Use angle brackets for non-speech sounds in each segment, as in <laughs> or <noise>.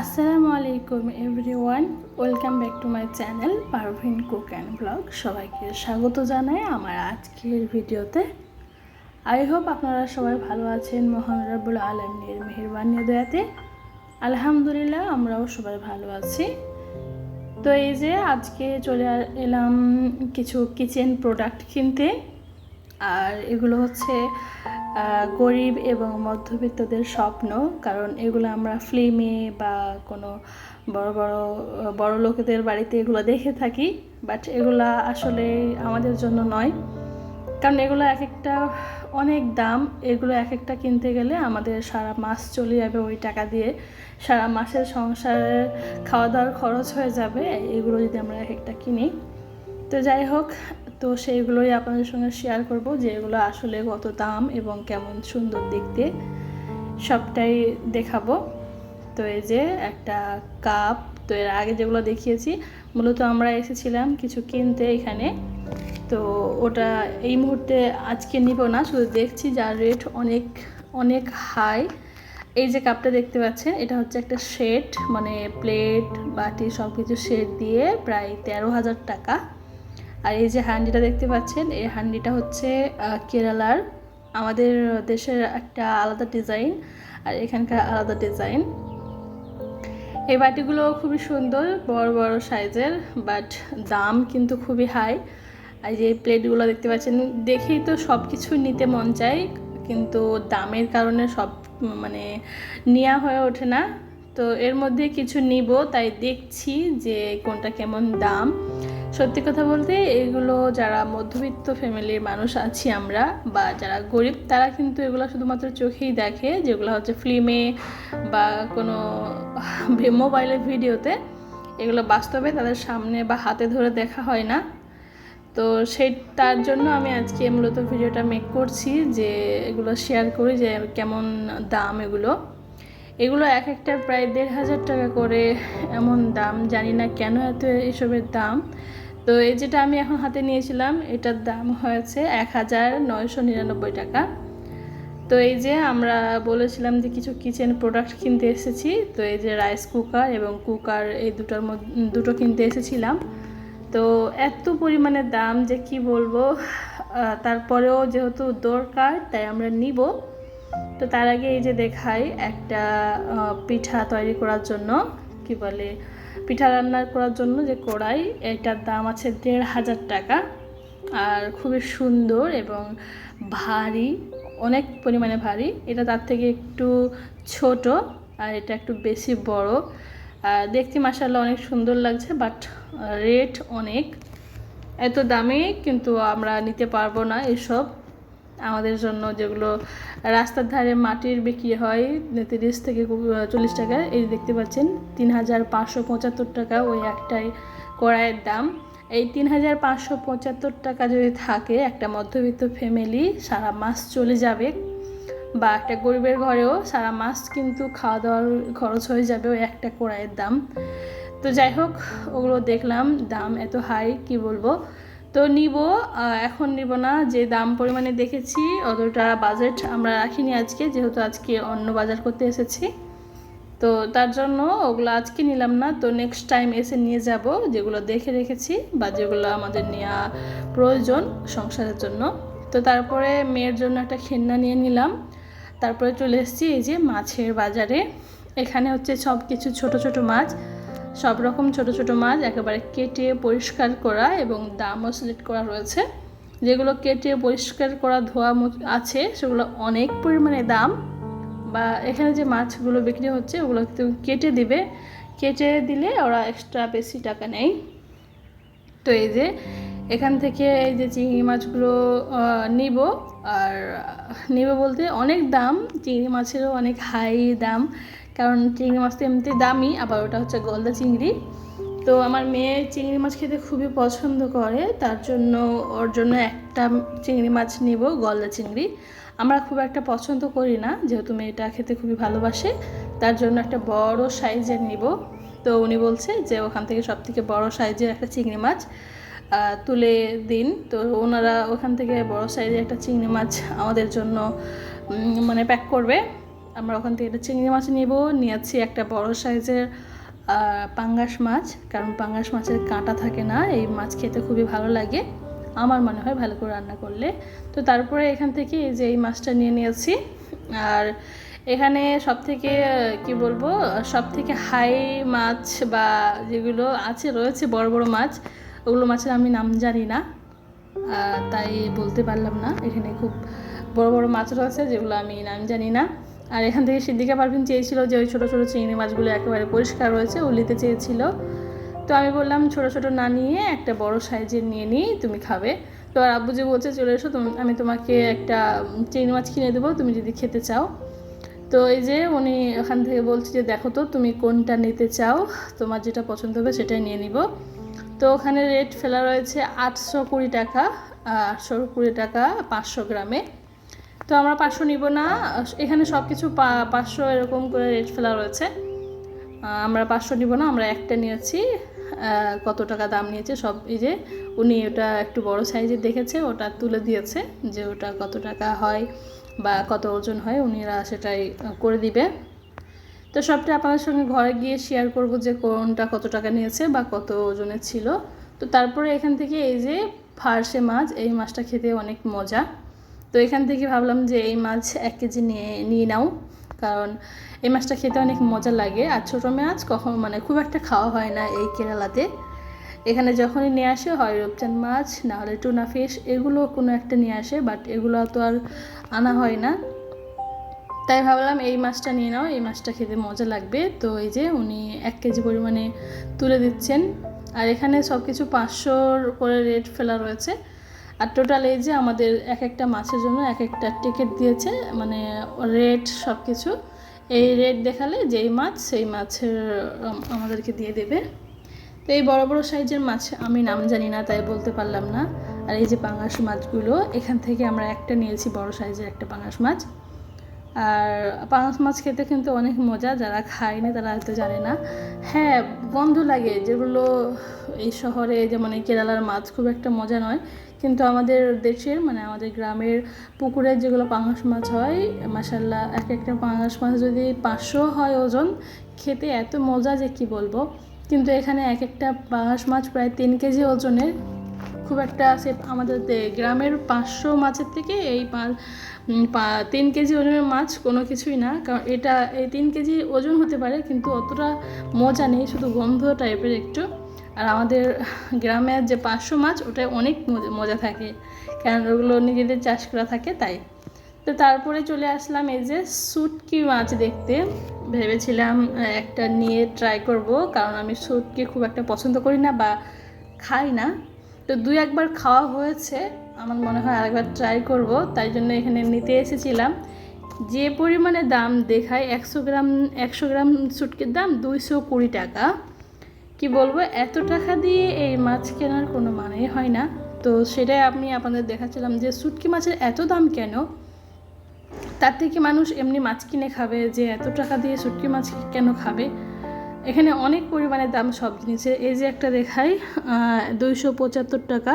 আসসালামু আলাইকুম everyone, welcome back to my channel Parvin cook and blog. সবাইকে স্বাগত জানাই আমার আজকের ভিডিওতে। আই হোপ আপনারা সবাই ভালো আছেন, মোহান রাবুল আলমীর মেহরবানি দয়াতে। আলহামদুলিল্লাহ, আমরাও সবাই ভালো আছি। তো এই যে আজকে চলে এলাম কিছু কিচেন প্রোডাক্ট কিনতে। আর এগুলো হচ্ছে গরিব এবং মধ্যবিত্তদের স্বপ্ন, কারণ এগুলো আমরা ফিল্মে বা কোনো বড় বড় বড় লোকেদের বাড়িতে এগুলো দেখে থাকি বাট এগুলা আসলে আমাদের জন্য নয়। কারণ এগুলো এক একটা অনেক দাম, এগুলো এক একটা কিনতে গেলে আমাদের সারা মাস চলে যাবে ওই টাকা দিয়ে। সারা মাসের সংসারের খাওয়া দাওয়ার খরচ হয়ে যাবে, এগুলো যদি আমরা এক একটা কিনি। তো যাই হোক তো সেইগুলোই আপনাদের সঙ্গে শেয়ার করব যে এগুলো আসলে কত দাম এবং কেমন সুন্দর দেখতে সবটাই দেখাবো। তো এই যে একটা কাপ তো এর আগে যেগুলো দেখিয়েছি, মূলত আমরা এসেছিলাম কিছু কিনতে এখানে। তো ওটা এই মুহূর্তে আজকে নিব না, শুধু দেখছি যার রেট অনেক অনেক হাই এই যে কাপটা দেখতে পাচ্ছেন, এটা হচ্ছে একটা সেট মানে প্লেট বাটি সব কিছু সেট দিয়ে প্রায় তেরো হাজার টাকা। আর এই যে হান্ডিটা দেখতে পাচ্ছেন, এই হান্ডিটা হচ্ছে কেরালার আমাদের দেশের একটা আলাদা ডিজাইন আর এখানকার আলাদা ডিজাইন। এই বাটিগুলো খুবই সুন্দর, বড় বড় সাইজের, বাট দাম কিন্তু খুবই হাই। আর যে প্লেটগুলো দেখতে পাচ্ছেন, দেখেই তো সব কিছু নিতে মন চায়, কিন্তু দামের কারণে সব মানে নেওয়া হয়ে ওঠে না। তো এর মধ্যে কিছু নিব, তাই দেখছি যে কোনটা কেমন দাম। সত্যি কথা বলতে, এগুলো যারা মধ্যবিত্ত ফ্যামিলির মানুষ আছি আমরা বা যারা গরিব, তারা কিন্তু এগুলো শুধুমাত্র চোখেই দেখে, যেগুলো হচ্ছে ফিল্মে বা কোনো <laughs> মোবাইলের ভিডিওতে এগুলো বাস্তবে তাদের সামনে বা হাতে ধরে দেখা হয় না। তো সেই, তার জন্য আমি আজকে মূলত ভিডিওটা মেক করছি যে এগুলো শেয়ার করি যে কেমন দাম এগুলো। এগুলো এক একটা প্রায় দেড় হাজার টাকা করে এমন দাম, জানি না কেন এত এসবের দাম। তো এই যেটা আমি এখন হাতে নিয়েছিলাম, এটার দাম হয়েছে এক হাজার নয়শো নিরানব্বই টাকা। তো এই যে আমরা বলেছিলাম যে কিছু কিচেন প্রোডাক্ট কিনতে এসেছি, তো এই যে রাইস কুকার এবং কুকার এই দুটোর মধ্যে দুটো কিনতে এসেছিলাম। তো এত পরিমাণে দাম যে কি বলব তারপরেও যেহেতু দরকার, তাই আমরা নিব। তো তার আগে এই যে দেখাই একটা পিঠা তৈরি করার জন্য, কি বলে পিঠা রান্না করার জন্য যে কড়াই, এটার দাম আছে দেড় হাজার টাকা। আর খুবই সুন্দর এবং ভারী, অনেক পরিমাণে ভারী। এটা তার থেকে একটু ছোট আর এটা একটু বেশি বড়। আর দেখতে মাসাল্লাহ অনেক সুন্দর লাগছে, বাট রেট অনেক। এত দামে, কিন্তু আমরা নিতে পারব না এসব। আমাদের জন্য যেগুলো রাস্তার ধারে মাটির বিক্রি হয়, তিরিশ থেকে চল্লিশ টাকা। এই দেখতে পাচ্ছেন, তিন হাজার পাঁচশো পঁচাত্তর টাকা ওই একটাই কড়াইয়ের দাম। এই তিন হাজার পাঁচশো পঁচাত্তর টাকা যদি থাকে, একটা মধ্যবিত্ত ফ্যামিলি সারা মাস চলে যাবে বা একটা গরিবের ঘরেও সারা মাস কিন্তু খাওয়া দাওয়ার খরচ হয়ে যাবে ওই একটা কড়াইয়ের দাম। তো যাই হোক, ওগুলো দেখলাম, দাম এত হাই কি বলব? তো নিব এখন নিব না, যে দাম পরিমাণে দেখেছি অতটা বাজেট আমরা রাখিনি আজকে, যেহেতু আজকে অন্য বাজার করতে এসেছি। তো তার জন্য ওগুলো আজকে নিলাম না, তো নেক্সট টাইম এসে নিয়ে যাব, যেগুলো দেখে রেখেছি বা যেগুলো আমাদের নেওয়া প্রয়োজন সংসারের জন্য। তো তারপরে মেয়ের জন্য একটা খেলনা নিয়ে নিলাম। তারপরে চলে এসেছি এই যে মাছের বাজারে। এখানে হচ্ছে সব কিছু ছোট ছোট মাছ। সব রকম ছোট ছোট মাছ একেবারে কেটে পরিষ্কার করা এবং দামও সিলেক্ট করা রয়েছে। যেগুলো কেটে পরিষ্কার করা ধোয়া আছে, সেগুলো অনেক পরিমাণে দাম। বা এখানে যে মাছগুলো বিক্রি হচ্ছে, ওগুলো কিন্তু কেটে দিবে। কেটে দিলে ওরা এক্সট্রা বেশি টাকা নেয়। তো এই যে, এখান থেকে এই যে চিংড়ি মাছগুলো নিব। আর নিব বলতে অনেক দাম, চিংড়ি মাছেরও অনেক হাই দাম। কারণ চিংড়ি মাছ তো এমনিতে দামি, আবার ওটা হচ্ছে গলদা চিংড়ি। তো আমার মেয়ে চিংড়ি মাছ খেতে খুবই পছন্দ করে, তার জন্য ওর জন্য একটা চিংড়ি মাছ নিব, গলদা চিংড়ি। আমরা খুব একটা পছন্দ করি না, যেহেতু মেয়েটা খেতে খুবই ভালোবাসে, তার জন্য একটা বড় সাইজের নিব। তো উনি বলছে যে ওখান থেকে সব থেকে বড় সাইজের একটা চিংড়ি মাছ তুলে দিন। তো ওনারা ওখান থেকে বড় সাইজের একটা চিংড়ি মাছ আমাদের জন্য মানে প্যাক করবে। আমরা ওখান থেকে একটা চিংড়ি মাছ নেব, নিয়েছি একটা বড় সাইজের পাঙ্গাস মাছ, কারণ পাঙ্গাস মাছের কাঁটা থাকে না, এই মাছ খেতে খুবই ভালো লাগে, আমার মনে হয় ভালো করে রান্না করলে। তো তারপরে এখান থেকে এই যে এই মাছটা নিয়ে নিয়েছি, আর এখানে সব থেকে কি বলব সব থেকে হাই মাছ বা যেগুলো আছে, রয়েছে বড় বড় মাছ, ওগুলো মাছের আমি নাম জানি না তাই বলতে পারলাম না, এখানে খুব বড় বড় মাছ রয়েছে যেগুলো আমি নাম জানি না। আর এখান থেকে সিদ্দিকা পারভিন চেয়েছিল যে ওই ছোটো ছোটো চিংড়ি মাছগুলো একেবারে পরিষ্কার রয়েছে নিতে চেয়েছিল। তো আমি বললাম, ছোটো ছোটো না নিয়ে একটা বড় সাইজের নিয়ে নিই তুমি খাবে। তো আর আব্বু যে বলছে, চলে এসো আমি তোমাকে একটা চিংড়ি মাছ কিনে দেবো, তুমি যদি খেতে চাও। তো এই যে উনি ওখান থেকে বলছে যে, দেখো তো, তুমি কোনটা নিতে চাও? তোমার যেটা পছন্দ হবে সেটাই নিয়ে নিব। তো ওখানে রেট ফেলা রয়েছে আটশো কুড়ি টাকা, আটশো কুড়ি টাকা পাঁচশো গ্রামে। তো আমরা পাঁচশো নিব না। এখানে সব কিছু পাঁচশো এরকম করে রেট ফেলা রয়েছে। আমরা পাঁচশো নিব না, আমরা একটা নিয়েছি। কত টাকা দাম নিয়েছে সব, এই যে উনি ওটা একটু বড় সাইজের দেখেছে, ওটা তুলে দিয়েছে যে ওটা কত টাকা হয় বা কত ওজন হয়, উনিরা সেটাই করে দিবে। তো সবটা আপনাদের সঙ্গে ঘরে গিয়ে শেয়ার করব যে কোনটা কত টাকা নিয়েছে বা কত ওজনের ছিল। তো তারপরে এখান থেকে এই যে ফার্সে মাছ, এই মাছটা খেতে অনেক মজা। তো এখান থেকে ভাবলাম যে এই মাছ এক কেজি নিয়ে নিয়ে নাও। কারণ এই মাছটা খেতে অনেক মজা লাগে। আর ছোটো মাছ কখন মানে খুব একটা খাওয়া হয় না এই কেরালাতে। এখানে যখনই নিয়ে আসে হয় রূপচাঁদ মাছ না হলে টুনা ফিশ, এগুলো কোনো একটা নিয়ে আসে, বাট এগুলো তো আর আনা হয় না। তাই ভাবলাম এই মাছটা নিয়ে নাও, এই মাছটা খেতে মজা লাগবে। তো এই যে উনি এক কেজি পরিমাণে তুলে দিচ্ছেন। আর এখানে সব কিছু পাঁচশোর করে রেট ফেলা রয়েছে। আর টোটাল এই যে আমাদের এক একটা মাছের জন্য এক একটা টিকিট দিয়েছে মানে রেট সব কিছু এই রেট দেখালে যেই মাছ, সেই মাছের আমাদেরকে দিয়ে দেবে। তো এই বড় বড় সাইজের মাছ, আমি নাম জানি না, তাই বলতে পারলাম না। আর এই যে পাঙাশ মাছগুলো, এখান থেকে আমরা একটা নিয়েছি বড় সাইজের একটা পাঙাশ মাছ। আর পাঙাশ মাছ খেতে কিন্তু অনেক মজা, যারা খায়নি তারা হয়তো জানে না। হ্যাঁ গন্ধ লাগে, যেগুলো এই শহরে, যেমন এই কেরালার মাছ, খুব একটা মজা নয়। কিন্তু আমাদের দেশের মানে আমাদের গ্রামের পুকুরের যেগুলো পাঙাশ মাছ হয় মাসাল্লাহ এক একটা পাঙাশ মাছ যদি পাঁচশো হয় ওজন, খেতে এত মজা যে কি বলব? কিন্তু এখানে এক একটা পাঙাশ মাছ প্রায় তিন কেজি ওজনের। খুব একটা সে আমাদের গ্রামের পাঁচশো মাছের থেকে এই তিন কেজি ওজনের মাছ কোনো কিছুই না। কারণ এটা, এই তিন কেজি ওজন হতে পারে, কিন্তু অতটা মজা নেই, শুধু গন্ধ টাইপের একটু। আর আমাদের গ্রামের যে পাঁচশো মাছ, ওটায় অনেক মজা- থাকে। কারণ ওগুলো নিজেদের চাষ করা থাকে, তাই। তো তারপরে চলে আসলাম এই যে সুটকি মাছ দেখতে। ভেবেছিলাম একটা নিয়ে ট্রাই করব, কারণ আমি সুটকি খুব একটা পছন্দ করি না বা খাই না। তো দুই একবার খাওয়া হয়েছে, আমার মনে হয় আরেকবার ট্রাই করব, তাই জন্য এখানে নিতে এসেছিলাম। যে পরিমাণে দাম দেখায়, একশো গ্রাম একশো গ্রাম সুটকির দাম দুইশো কুড়ি টাকা। কি বলব, এত টাকা দিয়ে এই মাছ কেনার কোনো মানেই হয় না। তো সেটাই আমি আপনাদের দেখাচ্ছিলাম যে শুটকি মাছের এত দাম কেন? তার থেকে মানুষ এমনি মাছ কিনে খাবে যে এত টাকা দিয়ে শুটকি মাছ কেন খাবে? এখানে অনেক পরিমাণে দাম সব জিনিসের এই যে একটা দেখাই দুইশো পঁচাত্তর টাকা,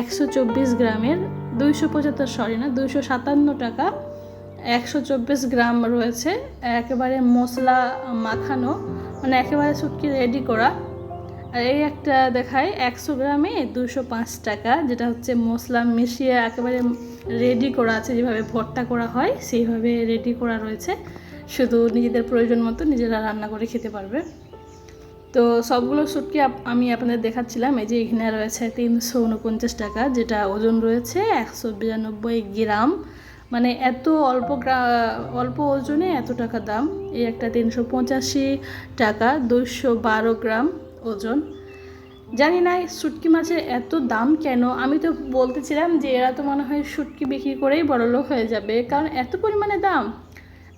একশো চব্বিশ গ্রামের। দুইশো পঁচাত্তর সরি না, দুইশো সাতান্ন টাকা, একশো চব্বিশ গ্রাম রয়েছে। একেবারে মশলা মাখানো মানে একেবারে শুটকি রেডি করা। আর এই একটা দেখায় একশো গ্রামে দুশো পাঁচ টাকা, যেটা হচ্ছে মশলা মিশিয়ে একেবারে রেডি করা আছে, যেভাবে ভর্তা করা হয়, সেইভাবে রেডি করা রয়েছে। শুধু নিজেদের প্রয়োজন মতো নিজেরা রান্না করে খেতে পারবে। তো সবগুলো আপ- আমি আপনাদের দেখাচ্ছিলাম, এই যে এখানে রয়েছে তিনশো উনপঞ্চাশ টাকা, যেটা ওজন রয়েছে একশো বিরানব্বই গ্রাম। মানে এত অল্প অল্প ওজনে এত টাকা দাম। এই একটা তিনশো পঁচাশি টাকা দুশো বারো গ্রাম। ওজন। জানি না শুটকি মাছের এত দাম কেন? আমি তো বলতেছিলাম যে এরা তো মনে হয় শুটকি বিক্রি করেই বড়লোক হয়ে যাবে, কারণ এত পরিমাণে দাম।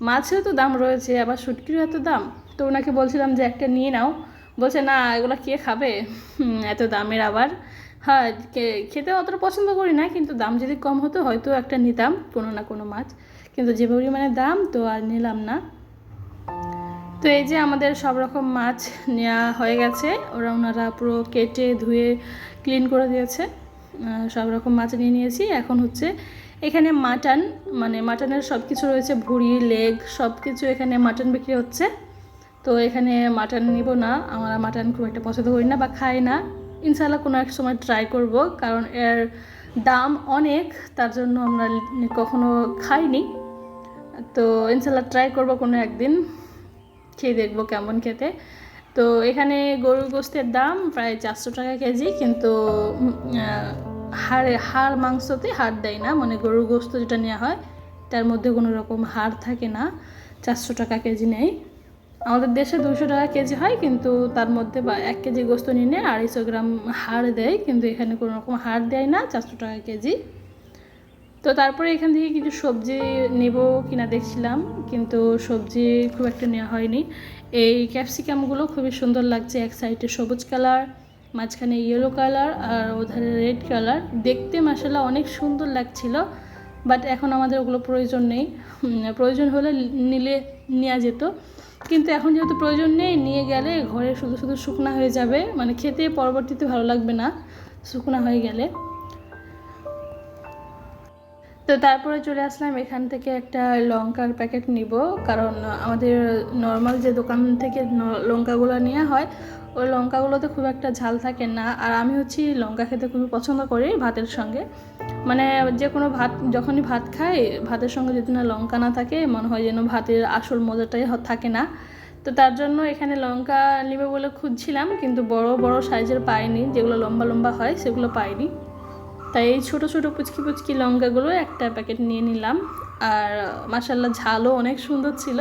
মাছেরও তো দাম রয়েছে, আবার শুটকিরও এত দাম। তো ওনাকে বলছিলাম যে একটা নিয়ে নাও। বলছে, না, এগুলো কে খাবে? এত দামের আবার। হ্যাঁ খেতে অতটা পছন্দ করি না, কিন্তু দাম যদি কম হতো হয়তো একটা নিতাম কোনো না কোনো মাছ। কিন্তু যে পরিমাণে দাম, তো আর নিলাম না। তো এই যে আমাদের সব রকম মাছ নেওয়া হয়ে গেছে, ওরা ওনারা পুরো কেটে ধুয়ে ক্লিন করে দিয়েছে। সব রকম মাছ নিয়ে নিয়েছি। এখন হচ্ছে এখানে মাটন মানে মাটনের সব কিছু রয়েছে, ভুড়ি, লেগ সব কিছু এখানে মাটন বিক্রি হচ্ছে। তো এখানে মাটন নিব না, আমরা মাটন খুব একটা পছন্দ করি না বা খাই না। ইনশাল্লাহ কোনো এক সময় ট্রাই করব, কারণ এর দাম অনেক, তার জন্য আমরা কখনো খাইনি। তো ইনশাল্লাহ ট্রাই করব কোনো একদিন। খেয়ে দেখব কেমন খেতে। তো এখানে গরুর গোস্তের দাম প্রায় চারশো টাকা কেজি, কিন্তু হাড়ে, হাড় মাংসতে হাড় দেয় না। মানে গরুর গোস্ত যেটা নেওয়া হয়, তার মধ্যে কোনো রকম হাড় থাকে না। চারশো টাকা কেজি নেই। আমাদের দেশে দুশো টাকা কেজি হয়, কিন্তু তার মধ্যে বা এক কেজি গোস্ত নিলে আড়াইশো গ্রাম হাড় দেয়, কিন্তু এখানে কোনো রকম হাড় দেয় না, চারশো টাকা কেজি। তো তারপরে এখান থেকে কিছু সবজি নেব কিনা দেখছিলাম, কিন্তু সবজি খুব একটা নেওয়া হয়নি। এই ক্যাপসিকামগুলো খুবই সুন্দর লাগছে, এক সাইডে সবুজ কালার, মাঝখানে ইয়েলো কালার আর ওধারে রেড কালার। দেখতে মাসাল্লাহ অনেক সুন্দর লাগছিল বাট এখন আমাদের ওগুলো প্রয়োজন নেই। প্রয়োজন হলে নিলে নেওয়া যেত। কিন্তু এখন যেহেতু প্রয়োজন নেই, নিয়ে গেলে ঘরে শুধু শুধু শুকনা হয়ে যাবে মানে খেতে পরবর্তীতে ভালো লাগবে না, শুকনা হয়ে গেলে। তো তারপরে চলে আসলাম, এখান থেকে একটা লঙ্কার প্যাকেট নিব। কারণ আমাদের নর্মাল যে দোকান থেকে লঙ্কাগুলো নেওয়া হয়, ওই লঙ্কাগুলোতে খুব একটা ঝাল থাকে না। আর আমি হচ্ছি লঙ্কা খেতে খুবই পছন্দ করি ভাতের সঙ্গে। মানে যে কোনো ভাত, যখনই ভাত খাই, ভাতের সঙ্গে যদি না লঙ্কা না থাকে, মনে হয় যেন ভাতের আসল মজাটাই থাকে না। তো তার জন্য এখানে লঙ্কা নেবে বলে খুঁজছিলাম, কিন্তু বড় বড় সাইজের পাইনি। যেগুলো লম্বা লম্বা হয়, সেগুলো পাইনি। তাই এই ছোটো ছোটো পুচকি পুচকি লঙ্কাগুলো একটা প্যাকেট নিয়ে নিলাম। আর মাসাল্লাহ ঝালও অনেক সুন্দর ছিল।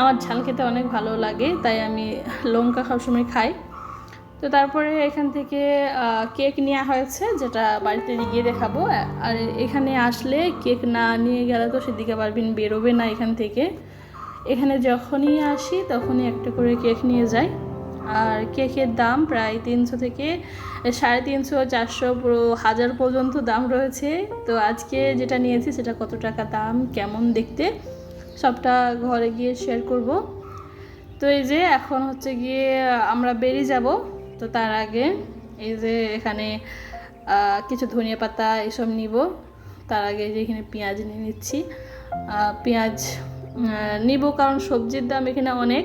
আমার ঝাল খেতে অনেক ভালো লাগে, তাই আমি লঙ্কা সবসময় খাই। তো তারপরে এখান থেকে কেক নেওয়া হয়েছে, যেটা বাড়িতে গিয়ে দেখাবো। আর এখানে আসলে কেক না নিয়ে গেলে তো সেদিকে পারবিন বেরোবে না এখান থেকে। এখানে যখনই আসি, তখনই একটা করে কেক নিয়ে যাই। আর কেকের দাম প্রায় তিনশো থেকে সাড়ে তিনশো, চারশো, পুরো হাজার পর্যন্ত দাম রয়েছে। তো আজকে যেটা নিয়েছি সেটা কত টাকা দাম, কেমন দেখতে, সবটা ঘরে গিয়ে শেয়ার করব। তো এই যে এখন হচ্ছে গিয়ে আমরা বেরিয়ে যাব। তো তার আগে এই যে এখানে কিছু ধনিয়া পাতা এসব নিব। তার আগে যে এখানে পেঁয়াজ নিয়ে নিচ্ছি। পেঁয়াজ নিব কারণ সবজির দাম এখানে অনেক।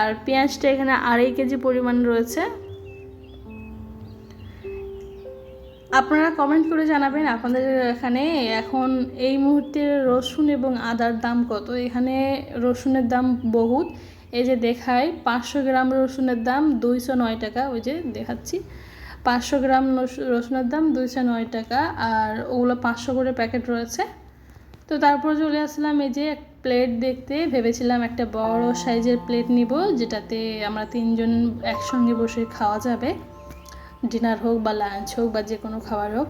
আর পেঁয়াজটা এখানে আড়াই কেজি পরিমাণ রয়েছে। আপনারা কমেন্ট করে জানাবেন আপনাদের এখানে এখন এই মুহূর্তে রসুন এবং আদার দাম কত? এখানে রসুনের দাম বহুত। এই যে দেখায় পাঁচশো গ্রাম রসুনের দাম দুইশো নয় টাকা। ওই যে দেখাচ্ছি, পাঁচশো গ্রাম রসুনের দাম দুইশো নয় টাকা। আর ওগুলো পাঁচশো করে প্যাকেট রয়েছে। তো তারপর চলে আসলাম এই যে প্লেট দেখতে ভেবেছিলাম একটা বড় সাইজের প্লেট নিব যেটাতে আমরা তিনজন একসঙ্গে বসে খাওয়া যাবে। ডিনার হোক বা লাঞ্চ হোক বা যে কোনো খাবার হোক।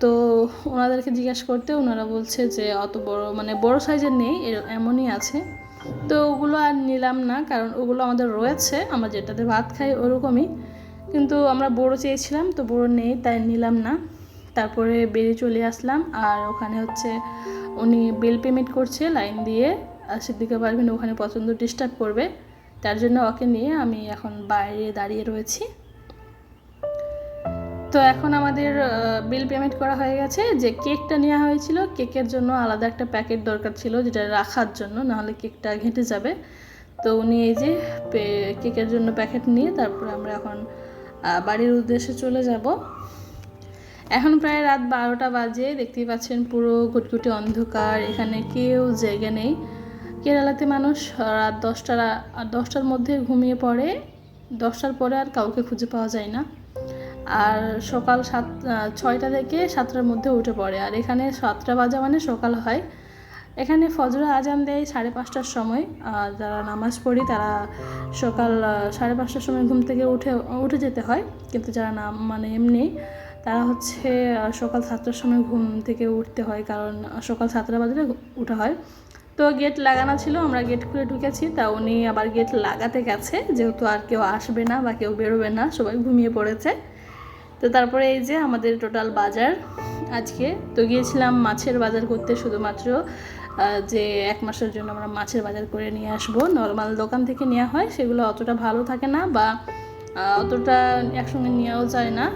তো ওনাদেরকে জিজ্ঞেস করতে ওনারা বলছে যে অত বড় মানে বড় সাইজের নেই এর- এমনই আছে। তো ওগুলো আর নিলাম না কারণ ওগুলো আমাদের রয়েছে আমরা যেটাতে ভাত খাই ওরকমই। কিন্তু আমরা বড় চেয়েছিলাম তো বড় নেই তাই নিলাম না। তারপরে বেরিয়ে চলে আসলাম আর ওখানে হচ্ছে উনি বিল পেমেন্ট করছে লাইন দিয়ে, আর সিদ্দিকা পারবেন ওখানে পছন্দ ডিস্টার্ব করবে। তার জন্য ওকে নিয়ে আমি এখন বাইরে দাঁড়িয়ে রয়েছি। তো এখন আমাদের বিল পেমেন্ট করা হয়ে গেছে। যে কেকটা নেওয়া হয়েছিল কেকের জন্য আলাদা একটা প্যাকেট দরকার ছিল, যেটা রাখার জন্য, নাহলে কেকটা ঘেঁটে যাবে। তো উনি এই যে কেকের জন্য প্যাকেট নিয়ে তারপরে আমরা এখন বাড়ির উদ্দেশ্যে চলে যাব। এখন প্রায় রাত বারোটা বাজে, দেখতেই পাচ্ছেন পুরো গুটগুটি অন্ধকার, এখানে কেউ জায়গা নেই। কেরালাতে মানুষ রাত দশটার দশটার মধ্যে ঘুমিয়ে পড়ে, দশটার পরে আর কাউকে খুঁজে পাওয়া যায় না। আর সকাল সাত, ছয়টা থেকে সাতটার মধ্যে উঠে পড়ে, আর এখানে সাতটা বাজা মানে সকাল হয়। এখানে ফজর আজান দেয় সাড়ে পাঁচটার সময় যারা নামাজ পড়ি তারা সকাল, সাড়ে পাঁচটার সময় ঘুম থেকে উঠে উঠে যেতে হয়। কিন্তু যারা না মানে এমনি তারা হচ্ছে সকাল সাতটার সময় ঘুম থেকে উঠতে হয়, কারণ সকাল সাতটা বাজলে উঠা হয়। তো গেট লাগানো ছিল, আমরা গেট খুলে ঢুকেছি, তা উনি আবার গেট লাগাতে গেছে, যেহেতু আর কেউ আসবে না বা কেউ বেরোবে না, সবাই ঘুমিয়ে পড়েছে। তো তারপরে এই যে আমাদের টোটাল বাজার আজকে, তো গিয়েছিলাম মাছের বাজার করতে শুধুমাত্র যে এক মাসের জন্য আমরা মাছের বাজার করে নিয়ে আসব। নর্মাল দোকান থেকে নেওয়া হয়, সেগুলো অতটা ভালো থাকে না বা অতটা একসঙ্গে নেওয়াও যায় না।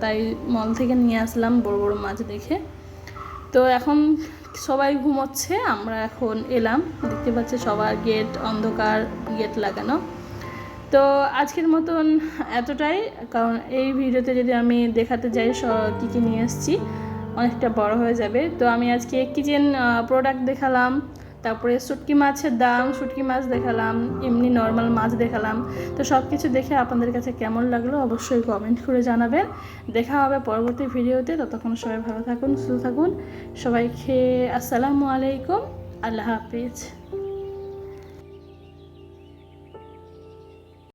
তাই মল থেকে নিয়ে আসলাম বড় বড় মাছ দেখে। তো এখন সবাই ঘুমোচ্ছে, আমরা এখন এলাম। দেখতে পাচ্ছি সবার গেট অন্ধকার, গেট লাগানো। তো আজকের মতন এতটাই, কারণ এই ভিডিওতে যদি আমি দেখাতে যাই স- কী কী নিয়ে এসেছি, অনেকটা বড় হয়ে যাবে। তো আমি আজকে কিচেন প্রোডাক্ট দেখালাম। তারপরে শুটকি মাছের দাম, শুটকি মাছ দেখালাম, এমনি নর্মাল মাছ দেখালাম। তো সব কিছু দেখে আপনাদের কাছে কেমন লাগল অবশ্যই কমেন্ট করে জানাবেন। দেখা হবে পরবর্তী ভিডিওতে। ততক্ষণ সবাই ভালো থাকুন, সুস্থ থাকুন। সবাই খেয়ে আসসালামু আলাইকুম। আল্লাহ হাফিজ।